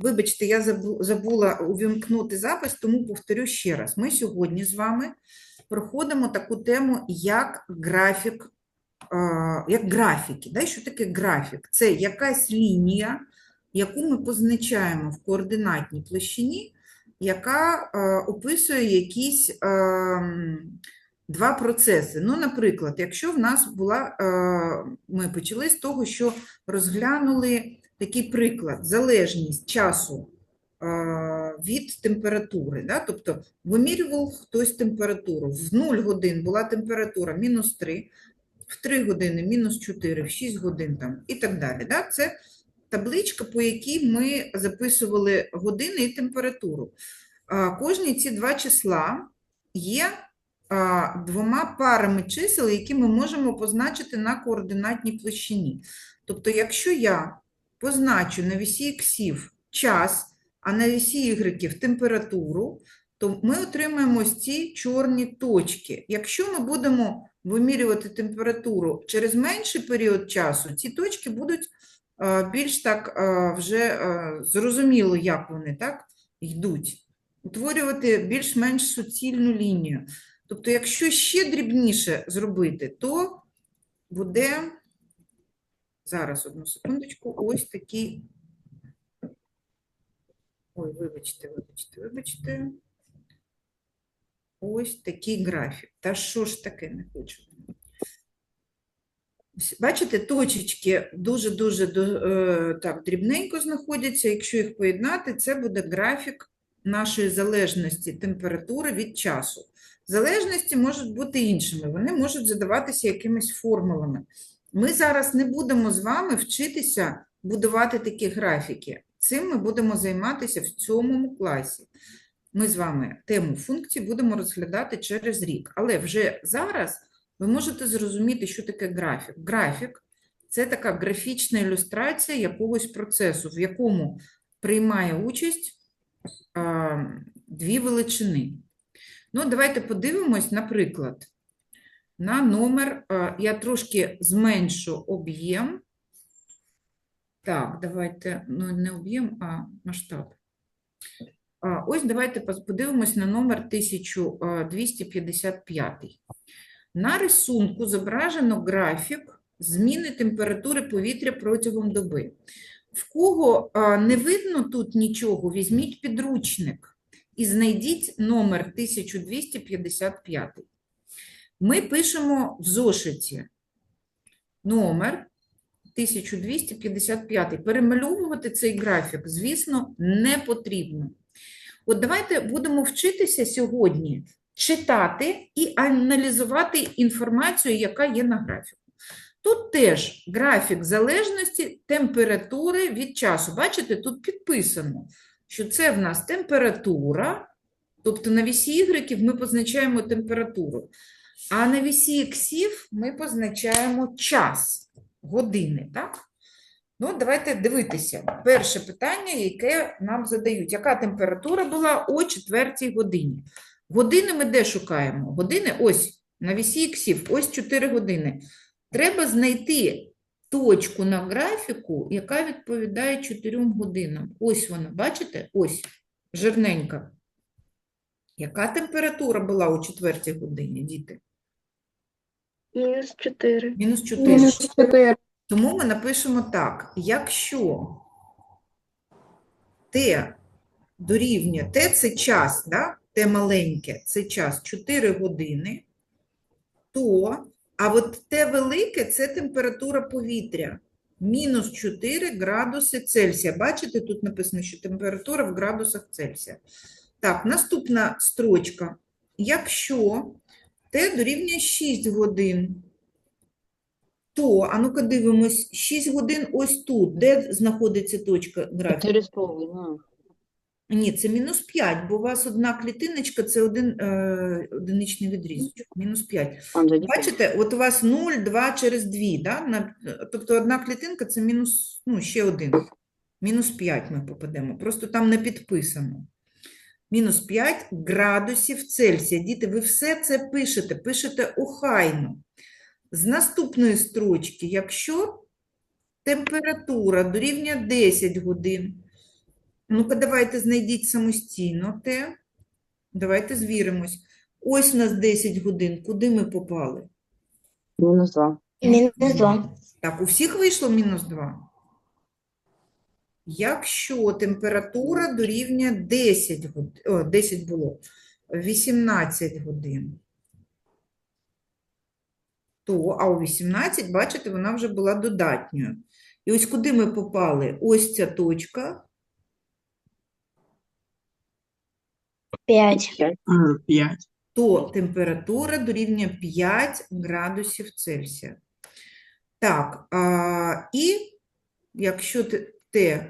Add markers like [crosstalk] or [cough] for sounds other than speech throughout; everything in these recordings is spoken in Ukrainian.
вибачте, я забула увімкнути запис, тому повторю ще раз. Ми сьогодні з вами проходимо таку тему, як графік, е, як графіки. Да? Що таке графік? Це якась лінія, яку ми позначаємо в координатній площині, яка е, описує якісь е, два процеси. Ну, наприклад, якщо в нас була, ми почали з того, що розглянули такий приклад: залежність часу від температури. Да? Тобто вимірював хтось температуру. В 0 годин була температура мінус 3, в 3 години мінус 4, в 6 годин там, і так далі. Да? Це табличка, по якій ми записували години і температуру. Кожні ці два числа є двома парами чисел, які ми можемо позначити на координатній площині. Тобто, якщо я позначу на вісі іксів час, а на вісі ігреків температуру, то ми отримаємо ось ці чорні точки. Якщо ми будемо вимірювати температуру через менший період часу, ці точки будуть е, більш так е, вже е, зрозуміло, як вони так йдуть. Утворювати більш-менш суцільну лінію. Тобто, якщо ще дрібніше зробити, то буде зараз одну секундочку, ось такий. Ой, вибачте, вибачте, вибачте. Ось такий графік. Та що ж таке не хочу? Бачите, точечки дуже-дуже е, так, дрібненько знаходяться. Якщо їх поєднати, це буде графік нашої залежності температури від часу. Залежності можуть бути іншими, вони можуть задаватися якимись формулами. Ми зараз не будемо з вами вчитися будувати такі графіки. Цим ми будемо займатися в цьому класі. Ми з вами тему функцій будемо розглядати через рік. Але вже зараз ви можете зрозуміти, що таке графік. Графік це така графічна ілюстрація якогось процесу, в якому приймає участь а, дві величини. Ну, давайте подивимось, наприклад, на номер. Я трошки зменшу об'єм. Так, давайте, ну не об'єм, а масштаб. Ось давайте подивимось на номер 1255. На рисунку зображено графік зміни температури повітря протягом доби. В кого не видно тут нічого, візьміть підручник і знайдіть номер 1255. Ми пишемо в зошиті номер 1255. Перемальовувати цей графік, звісно, не потрібно. От давайте будемо вчитися сьогодні читати і аналізувати інформацію, яка є на графіку. Тут теж графік залежності температури від часу. Бачите, тут підписано, що це в нас температура, тобто на вісі ігреків ми позначаємо температуру, а на вісі іксів ми позначаємо час, години, так? Ну, давайте дивитися. Перше питання, яке нам задають. Яка температура була о 4 годині? Години ми де шукаємо? Години ось на вісі іксів, ось 4 години. Треба знайти точку на графіку, яка відповідає 4 годинам. Ось вона, бачите? Ось, жирненька. Яка температура була о 4 годині, діти? Мінус 4. Мінус 4. Мінус 4. Тому ми напишемо так: якщо Т дорівнює, Т це час, да? Т маленьке це час 4 години, то, а от Т велике це температура повітря. Мінус 4 градуси Цельсія. Бачите, тут написано, що температура в градусах Цельсія. Так, наступна строчка. Якщо Т дорівнює 6 годин, то, а ну-ка дивимось, 6 годин ось тут. Де знаходиться точка графіку? Чотири з половиною. Ні, це мінус 5, бо у вас одна клітиночка, це один е, одиничний відрізочок, мінус 5. Бачите, от у вас 0, 2 через 2, да? На, тобто одна клітинка – це мінус, ну, ще один. Мінус 5 ми попадемо, просто там не підписано. Мінус 5 градусів Цельсія. Діти, ви все це пишете, пишете охайно. З наступної строчки, якщо температура дорівнює 10 годин, Ну-ка, давайте знайдіть самостійно те. Давайте звіримось. Ось у нас 10 годин. Куди ми попали? Мінус 2. Мінус 2. Так, у всіх вийшло мінус 2. Якщо температура дорівнює 10 годин, о, 10 було, 18 годин, то, а у 18, бачите, вона вже була додатньою. І ось куди ми попали? Ось ця точка, 5. 5. то температура дорівнює 5 градусів Цельсія. Так, а, і якщо те- Т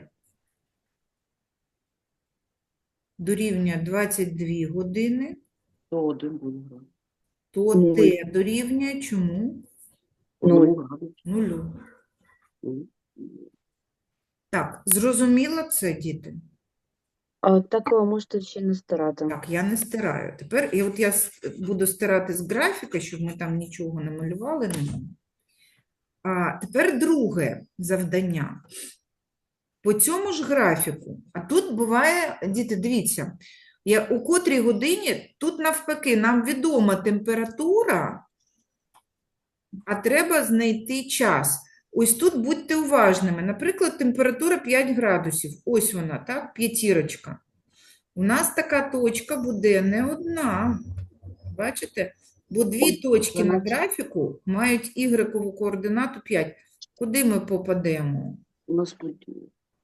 дорівнює 22 години, То 1 буде. то Нуль. Т дорівнює чому? 0. Нулю. Так, зрозуміло це, діти? А так ви можете ще не старати. Так, я не стираю. Тепер, і от я с- буду стирати з графіка, щоб ми там нічого не малювали на ньому. А тепер друге завдання. По цьому ж графіку, а тут буває, діти, дивіться, я, у котрій годині, тут навпаки, нам відома температура, а треба знайти час. Ось тут будьте уважними. Наприклад, температура 5 градусів. Ось вона, так, п'ятірочка. У нас така точка буде не одна. Бачите? Бо дві точки на графіку мають ігрекову координату 5. Куди ми попадемо? У нас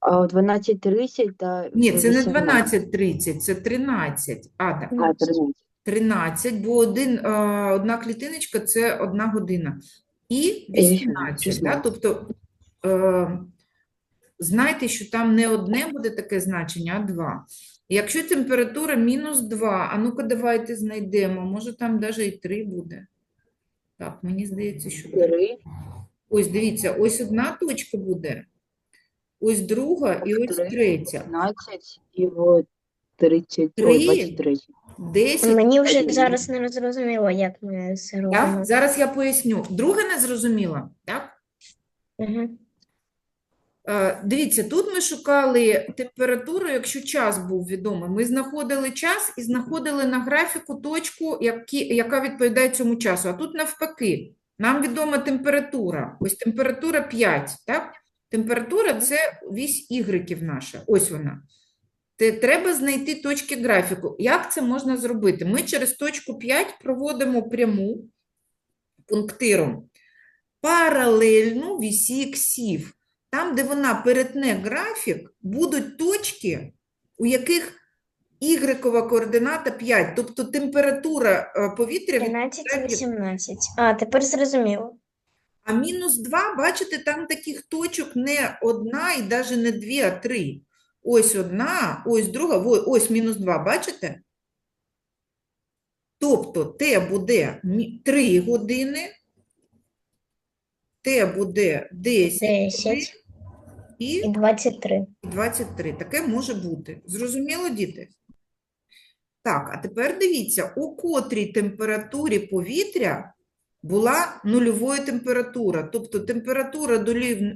а, 12.30 та Ні, це не 12.30, це 13. А, так. А, 13. 13, бо один, е, одна клітиночка – це одна година. І 18, да? Тобто е, знайте, що там не одне буде таке значення, а два. Якщо температура мінус 2, а ну-ка давайте знайдемо, може там навіть і 3 буде. Так, мені здається, що 3. 3. Ось дивіться, ось одна точка буде, ось друга і ось третя. 15 і в 30. Три. 23. 10 Мені вже зараз не зрозуміло, як ми це Так? робимо. Зараз я поясню. Друге не зрозуміла, так? Угу. Е, Дивіться, тут ми шукали температуру, якщо час був відомий. Ми знаходили час і знаходили на графіку точку, які, яка відповідає цьому часу. А тут навпаки, нам відома температура. Ось температура 5, так? Температура – це вісь ігреків наша. Ось вона. Те- Треба знайти точки графіку. Як це можна зробити? Ми через точку 5 проводимо пряму пунктиром паралельну вісі іксів. Там, де вона перетне графік, будуть точки, у яких ігрекова координата 5, тобто температура е, повітря, від- 13 і 18. А, тепер зрозуміло. А мінус 2, бачите, там таких точок не одна і навіть не дві, а три. Ось одна, ось друга, ось мінус 2, бачите? Тобто Т буде 3 години, Т буде 10 10 і і 23. 23. Таке може бути. Зрозуміло, діти? Так, а тепер дивіться, у котрій температурі повітря була нульовою температура. Тобто температура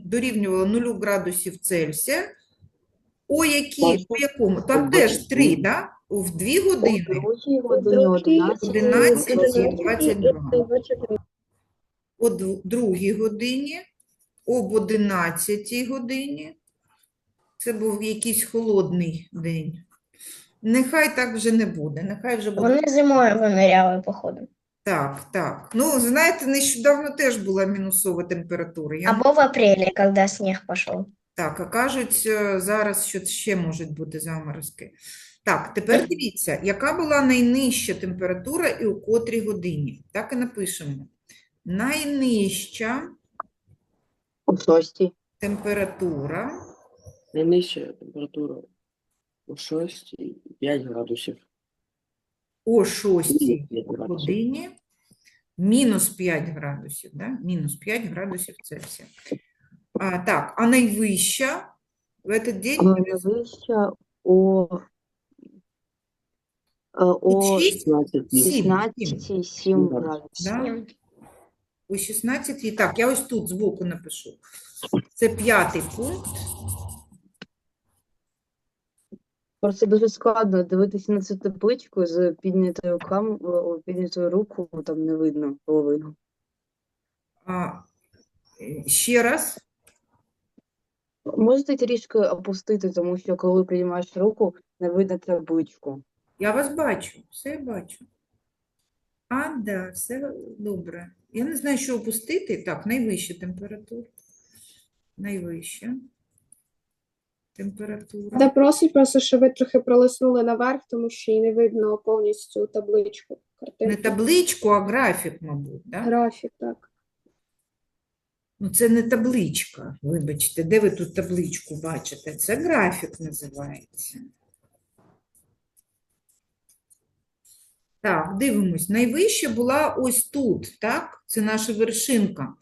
дорівнювала 0 градусів Цельсія. У які, Бачу. у якому? Там теж 3, да? В 2 години. другій 11. 11 і 22. 22. О другій годині, об 11 годині. Це був якийсь холодний день. Нехай так вже не буде. Нехай вже буде. Вони зимою виміряли, походу. Так, так. Ну, знаєте, нещодавно теж була мінусова температура. Я... Або в апрелі, коли сніг пішов. Так, а кажуть е, зараз, що ще можуть бути заморозки. Так, тепер дивіться, яка була найнижча температура і у котрій годині. Так і напишемо. Найнижча У 6. температура Найнижча температура у 6 5 градусів. о 6 5 градусів. годині мінус 5 градусів, да? Мінус 5 градусів Цельсія. А, так, а найвища в этот день Найвища у, е, у шість? 16 Сім. 16 7 градусів. да? о 16. Так, я ось тут збоку напишу. Це п'ятий пункт. Просто дуже складно дивитися на цю табличку з піднятою рукам, о, піднятою руку, там не видно половину. А, е, ще раз. Можете трішки опустити, тому що коли піднімаєш руку, не видно табличку. Я вас бачу, все я бачу. А, да, все добре. Я не знаю, що опустити. Так, найвища температура. Найвища температура. Та просить просто, щоб ви трохи пролиснули наверх, тому що і не видно повністю табличку. Не Картинку. табличку, а графік, мабуть, да? Графік, так. Ну, це не табличка, вибачте, де ви тут табличку бачите? Це графік називається. Так, дивимось. Найвища була ось тут, так? Це наша вершинка.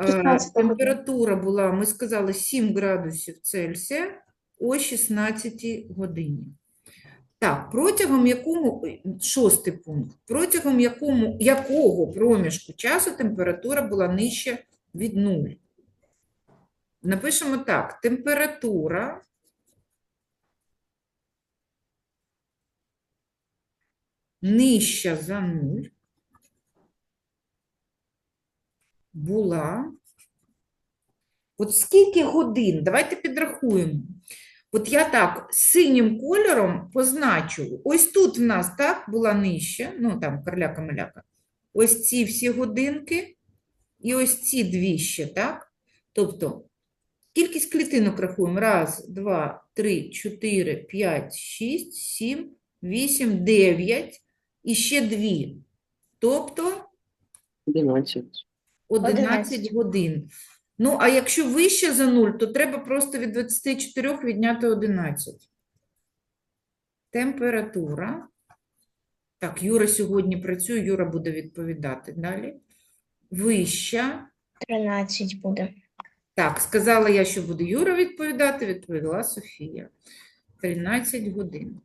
Е, 16. Температура була, ми сказали, 7 градусів Цельсія о 16 годині. Так, протягом якому, шостий пункт, протягом якому, якого проміжку часу температура була нижча від нуля. Напишемо так: температура нижча за нуль була. От скільки годин? Давайте підрахуємо. От я так синім кольором позначу. Ось тут в нас так була нижча, ну там карляка-маляка. Ось ці всі годинки. І ось ці дві ще, так? Тобто кількість клітинок рахуємо. Раз, два, три, чотири, п'ять, шість, сім, вісім, дев'ять. І ще дві. Тобто 11. 11 11. годин. Ну, а якщо вище за 0, то треба просто від 24 відняти 11. Температура. Так, Юра сьогодні працює, Юра буде відповідати далі. Вища. 13 буде. Так, сказала я, що буде Юра відповідати, відповіла Софія. 13 годин.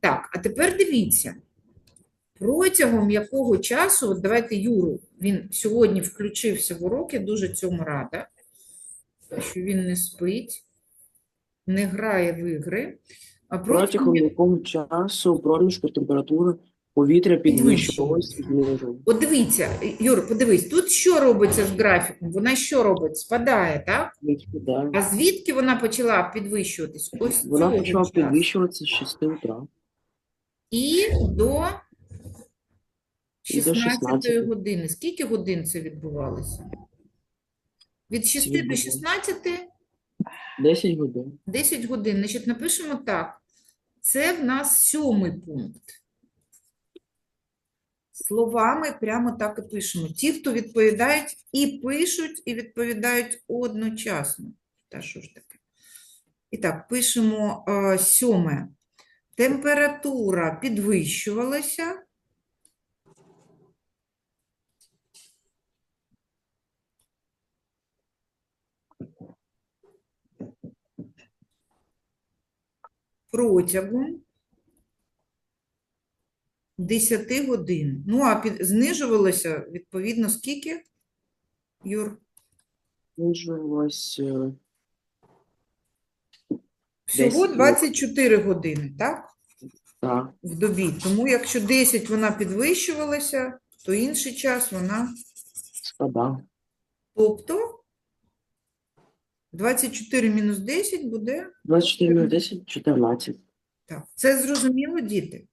Так, а тепер дивіться. Протягом якого часу, от давайте Юру, він сьогодні включився в уроки, дуже цьому рада, що він не спить, не грає в ігри. А протягом якого часу проміжку температури повітря знижувалась. От дивіться, Юр, подивись, тут що робиться з графіком? Вона що робить? Спадає, так? Да. А звідки вона почала підвищуватись? Ось Вона почала часу. підвищуватися з 6 утра. І до І до 16 16. години. Скільки годин це відбувалося? Від 6 до 16 10 годин. 10 годин. Значить, напишемо так. Це в нас сьомий пункт. Словами прямо так і пишемо. Ті, хто відповідають і пишуть, і відповідають одночасно. Та що ж таке? І так, пишемо е, сьоме. Температура підвищувалася. Протягом 10 годин. Ну, а під, знижувалося, відповідно, скільки, Юр? Знижувалась е, Всього Десь, ну. 24 години, так? так, В добі. Тому якщо 10 вона підвищувалася, то інший час вона, спада. тобто 24 мінус 10 буде 24 мінус 10 – 14. Так, це зрозуміло, діти?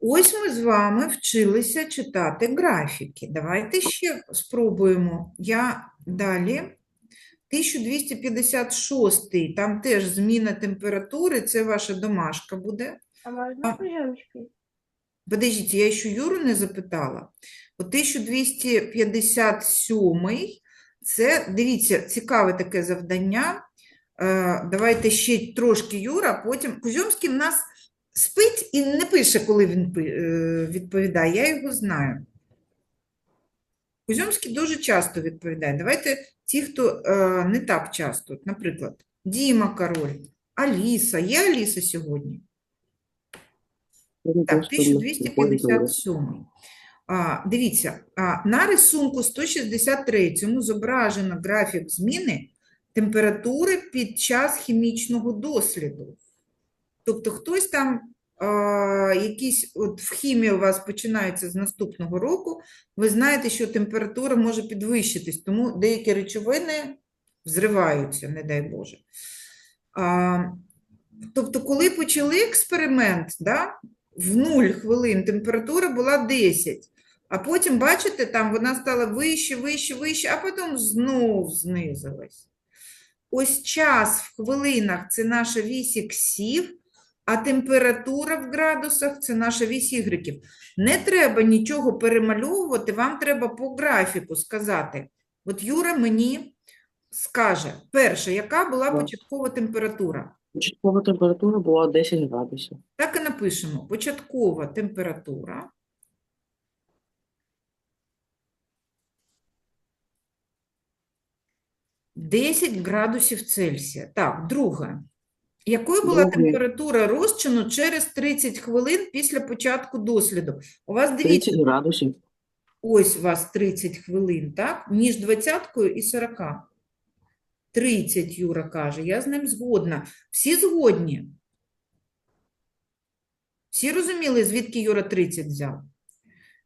Ось ми з вами вчилися читати графіки. Давайте ще спробуємо. Я далі. 1256, там теж зміна температури, це ваша домашка буде. А можна пожемчки? Подождіть, я ще Юру не запитала. От 1257 це, дивіться, цікаве таке завдання. Е, Давайте ще трошки Юра, потім Кузьомський в нас спить і не пише, коли він е, відповідає. Я його знаю. Кузьомський дуже часто відповідає. Давайте ті, хто е, не так часто. Наприклад, Діма Король, Аліса. Є Аліса сьогодні? Так, 1257. Дивіться, на рисунку 163 зображено графік зміни температури під час хімічного досліду. Тобто хтось там, якісь, от в хімії у вас починається з наступного року, ви знаєте, що температура може підвищитись, тому деякі речовини взриваються, не дай Боже. Тобто, коли почали експеримент, да, в 0 хвилин температура була 10, а потім, бачите, там вона стала вище, вище, вище, а потім знов знизилась. Ось час в хвилинах це наша вісь іксів, а температура в градусах це наша вісь ігреків. Не треба нічого перемальовувати, вам треба по графіку сказати. От Юра мені скаже, перше, яка була початкова температура? Початкова температура була 10 градусів. Так і напишемо. Початкова температура. Десять градусів Цельсія. Так, друге. Якою була Друге. температура розчину через 30 хвилин після початку досліду? У вас дивіться, 30 градусів. ось у вас 30 хвилин, так? Між 20 і 40. 30, Юра каже, я з ним згодна. Всі згодні? Всі розуміли, звідки Юра 30 взяв?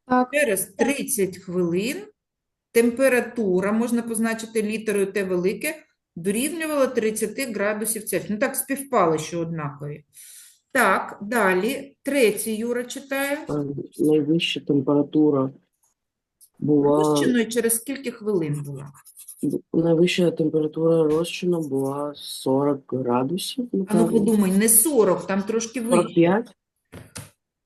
Так, Через 30 хвилин температура, можна позначити літерою Т велике, дорівнювала 30 градусів Цельсія. Ну так співпало, що однакові. Так, далі. Третій Юра читає. Е, Найвища температура була Розчиною через скільки хвилин була? найвища температура розчину була 40 градусів, А ну подумай, не 40, там трошки вище. 45.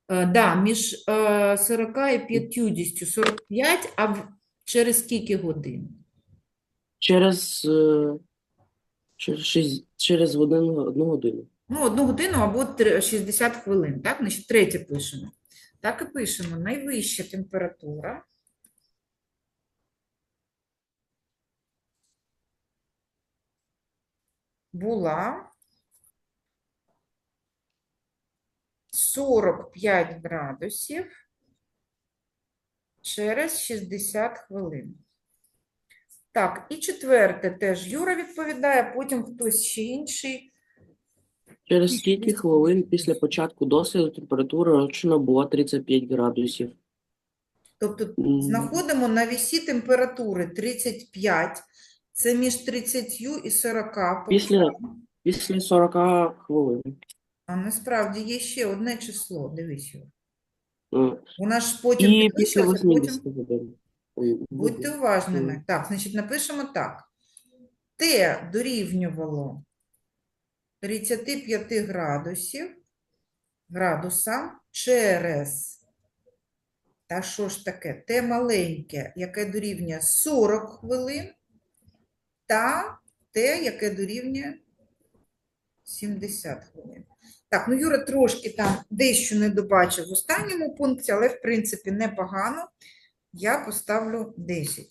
Е, да, між е, 40 і 50. 45, а в- через скільки годин? Через, е, через, шість- через годину, одну годину. Ну, одну годину або три- 60 хвилин, так? Значить, третє пишемо. Так і пишемо. Найвища температура була 45 градусів через 60 хвилин. Так, і четверте теж Юра відповідає, потім хтось ще інший. Через скільки хвилин після початку досліду температура розчину була 35 градусів? Тобто знаходимо на вісі температури 35, це між 30 і 40. Після- Після 40 хвилин. А насправді є ще одне число, дивись. Юр. Е, Вона ж потім І після підвищилася, 80 годин. Ой, будьте уважними. Так, значить напишемо так. Т дорівнювало 35 градусів, градусам через, та що ж таке, Т маленьке, яке дорівнює 40 хвилин, та Т, яке дорівнює 70 хвилин. Так, ну Юра трошки там дещо не добачив в останньому пункті, але в принципі непогано. Я поставлю 10.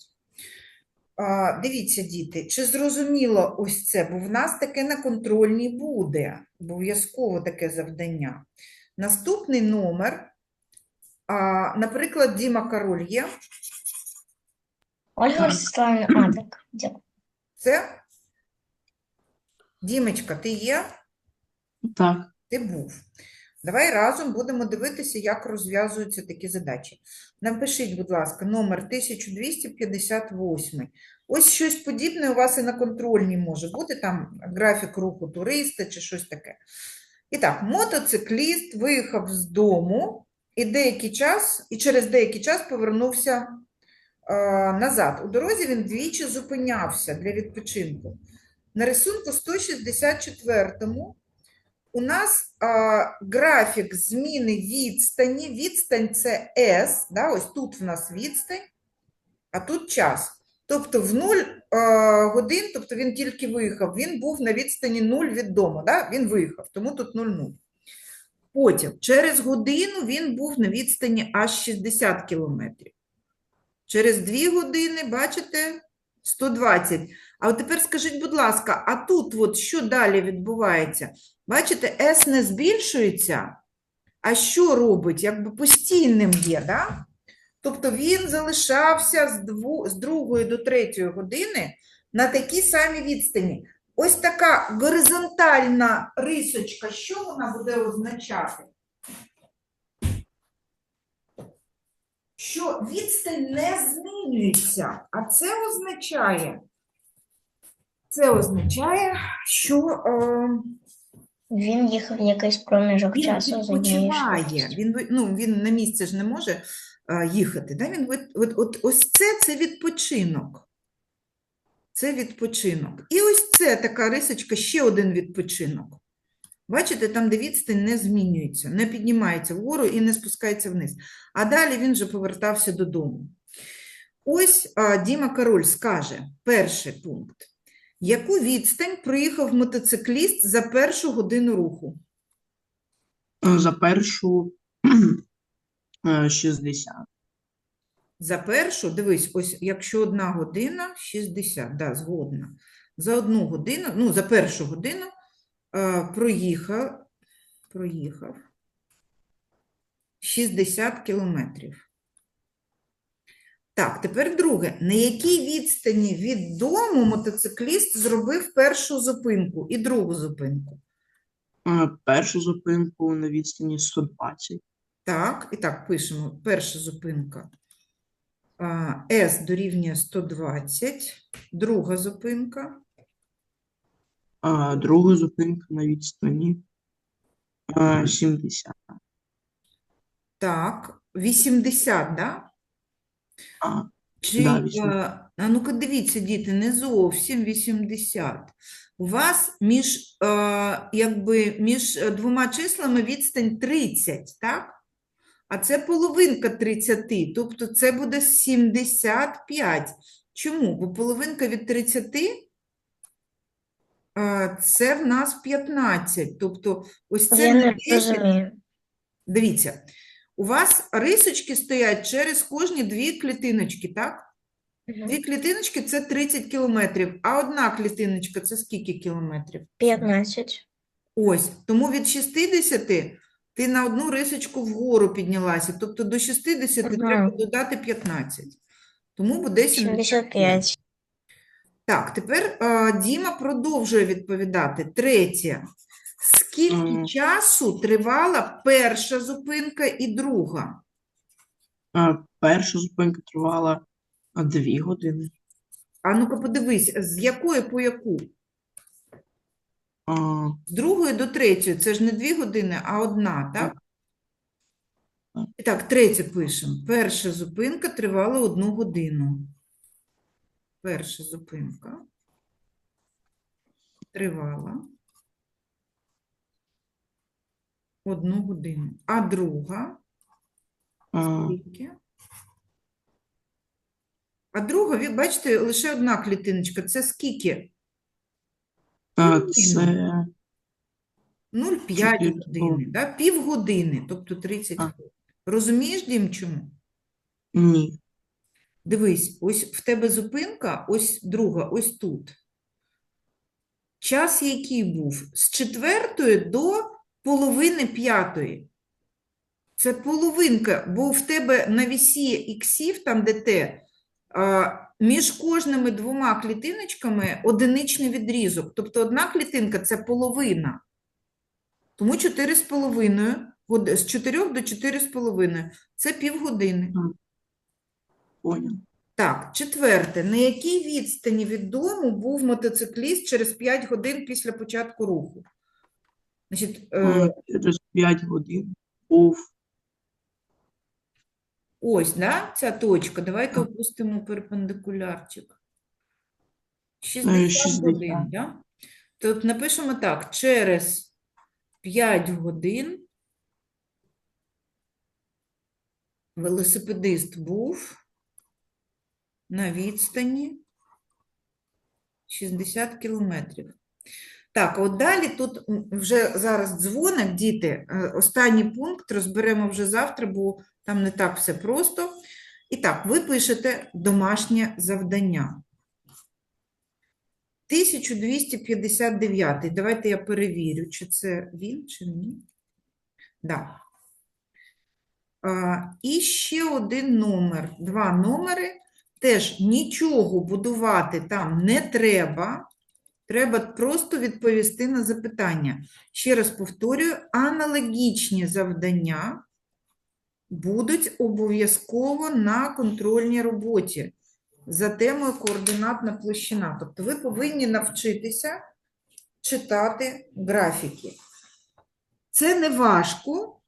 А, дивіться, діти, чи зрозуміло ось це? Бо в нас таке на контрольній буде. Обов'язково таке завдання. Наступний номер, а, наприклад, Діма Король є. Ольга Ростиславівна, а, так, дякую. Це Дімочка, ти є? Так, Ти був. Давай разом будемо дивитися, як розв'язуються такі задачі. Напишіть, будь ласка, номер 1258. Ось щось подібне у вас і на контрольній може бути, там графік руху туриста чи щось таке. І так, мотоцикліст виїхав з дому і деякий час, і через деякий час повернувся е, назад. У дорозі він двічі зупинявся для відпочинку. На рисунку 164-му у нас а, графік зміни відстані. Відстань це S, да, ось тут в нас відстань, а тут час. Тобто в 0 а, годин, тобто він тільки виїхав, він був на відстані 0 від дому, да? він виїхав, тому тут 0,0. Потім, через годину він був на відстані аж 60 кілометрів. Через 2 години, бачите, 120. А от тепер скажіть, будь ласка, а тут от що далі відбувається? Бачите, S не збільшується, а що робить? Якби постійним є, да? Тобто він залишався з, дву, з другої до третьої години на такій самій відстані. Ось така горизонтальна рисочка, що вона буде означати? Що відстань не змінюється, а це означає, це означає, що е, Він їхав якийсь проміжок він часу з відпочиває. Він, ви- ну, він на місце ж не може е, їхати. Да? Він, від- от, от, ось це, це відпочинок. Це відпочинок. І ось це така рисочка, ще один відпочинок. Бачите, там, де відстань не змінюється, не піднімається вгору і не спускається вниз. А далі він вже повертався додому. Ось а, Діма Король скаже, перший пункт. Яку відстань проїхав мотоцикліст за першу годину руху? Е, За першу [clears throat] е, 60. За першу, дивись, ось якщо одна година 60, да, згодна. За одну годину, ну, за першу годину е, проїхав, проїхав 60 кілометрів. Так, тепер друге. На якій відстані від дому мотоцикліст зробив першу зупинку і другу зупинку? Е, Першу зупинку на відстані 120. Так, і так, пишемо. Перша зупинка. А, S дорівнює 120. Друга зупинка. А друга зупинка на відстані е, 70. Так, 80, да? А, Чи, Да, е, 80. а ну-ка дивіться, діти, не зовсім 80. У вас між, е, якби, між е, двома числами відстань 30, так? А це половинка 30, тобто це буде 75. Чому? Бо половинка від 30 е, це в нас 15. Тобто ось це Я не не 10, розумію. Дивіться, у вас рисочки стоять через кожні дві клітиночки, так? Дві клітиночки це 30 кілометрів, а одна клітиночка це скільки кілометрів? 15. Ось, тому від 60 ти на одну рисочку вгору піднялася, тобто до 60 Ага. треба додати 15. Тому буде 75. 75. Так, тепер а, Діма продовжує відповідати. Третє. Скільки часу тривала перша зупинка і друга? Перша зупинка тривала 2 години. А ну-ка подивись, з якої по яку? А, З другої до третьої, це ж не дві години, а одна, так? Так. І так, третє пишемо. Перша зупинка тривала одну годину. Перша зупинка тривала одну годину. А друга скільки? А друга, ви бачите, лише одна клітиночка. Це скільки? е, це 0,5 Чотири години, да? Півгодини, тобто 30 А. хвилин. Розумієш, Дім, чому? ні. Дивись, ось в тебе зупинка, ось друга, ось тут. Час який був? З четвертої до половини п'ятої. Це половинка, бо в тебе на вісі іксів, там де те, між кожними двома клітиночками одиничний відрізок. Тобто одна клітинка – це половина. Тому 4,5, год- з 4 до 4,5 – це півгодини. Так, четверте. На якій відстані від дому був мотоцикліст через 5 годин після початку руху? Значить, е, Через 5 годин був ось, да, ця точка. Давайте опустимо перпендикулярчик. 60 Е, 60. годин, да? Тут напишемо так, через 5 годин велосипедист був на відстані 60 кілометрів. Так, от далі тут вже зараз дзвоник, діти. Е, Останній пункт розберемо вже завтра, бо там не так все просто. І так, ви пишете домашнє завдання. 1259. Давайте я перевірю, чи це він, чи ні. Да. І ще один номер, два номери. Теж нічого будувати там не треба. Треба просто відповісти на запитання. Ще раз повторюю, аналогічні завдання будуть обов'язково на контрольній роботі за темою координатна площина. Тобто ви повинні навчитися читати графіки. Це не важко.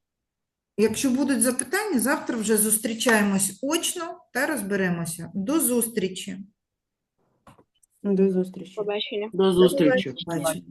Якщо будуть запитання, завтра вже зустрічаємось очно та розберемося. До зустрічі. До зустрічі. Побачення. До зустрічі. Бачення.